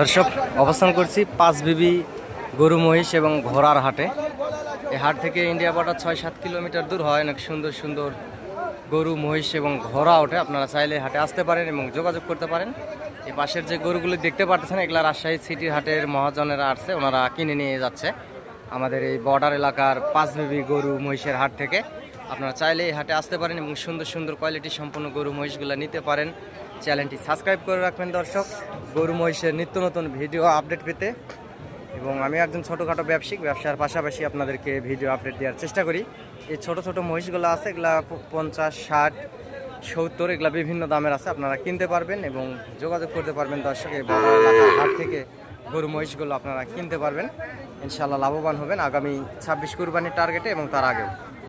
দর্শক, অবস্থান করছি পাঁচ বিবি গরু মহিষ এবং ঘোড়ার হাটে। এই হাট থেকে ইন্ডিয়া বর্ডার ছয় সাত কিলোমিটার দূর হয়। অনেক সুন্দর সুন্দর গরু, মহিষ এবং ঘোড়া ওঠে। আপনারা চাইলে হাটে আসতে পারেন এবং যোগাযোগ করতে পারেন। এই পাশের যে গরুগুলি দেখতে পাচ্ছেন এগুলা রাজশাহী সিটির হাটের মহাজনেরা আসছে। ওনারা কিনে নিয়ে যাচ্ছে আমাদের এই বর্ডার এলাকার পাঁচ বিবি গরু, মহিষের হাট থেকে। আপনারা চাইলে এই হাটে আসতে পারেন এবং সুন্দর সুন্দর কোয়ালিটি সম্পন্ন গরু, মহিষগুলো নিতে পারেন। চ্যানেলটি সাবস্ক্রাইব করে রাখবেন দর্শক। গরু মহিষের নিত্য নতুন ভিডিও আপডেট পেতে। এবং আমি একজন ছোটোখাটো ব্যবসায়িক, ব্যবসার পাশাপাশি আপনাদেরকে ভিডিও আপডেট দেওয়ার চেষ্টা করি। এই ছোট ছোট মহিষগুলো আছে, এগুলা পঞ্চাশ, ষাট, সত্তর, এগুলা বিভিন্ন দামের আছে, আপনারা কিনতে পারবেন এবং যোগাযোগ করতে পারবেন দর্শক, এই বড় হাট থেকে গরু মহিষগুলো আপনারা কিনতে পারবেন। ইনশাল্লাহ লাভবান হবেন আগামী ছাব্বিশ কুরবানির টার্গেটে এবং তার আগেও।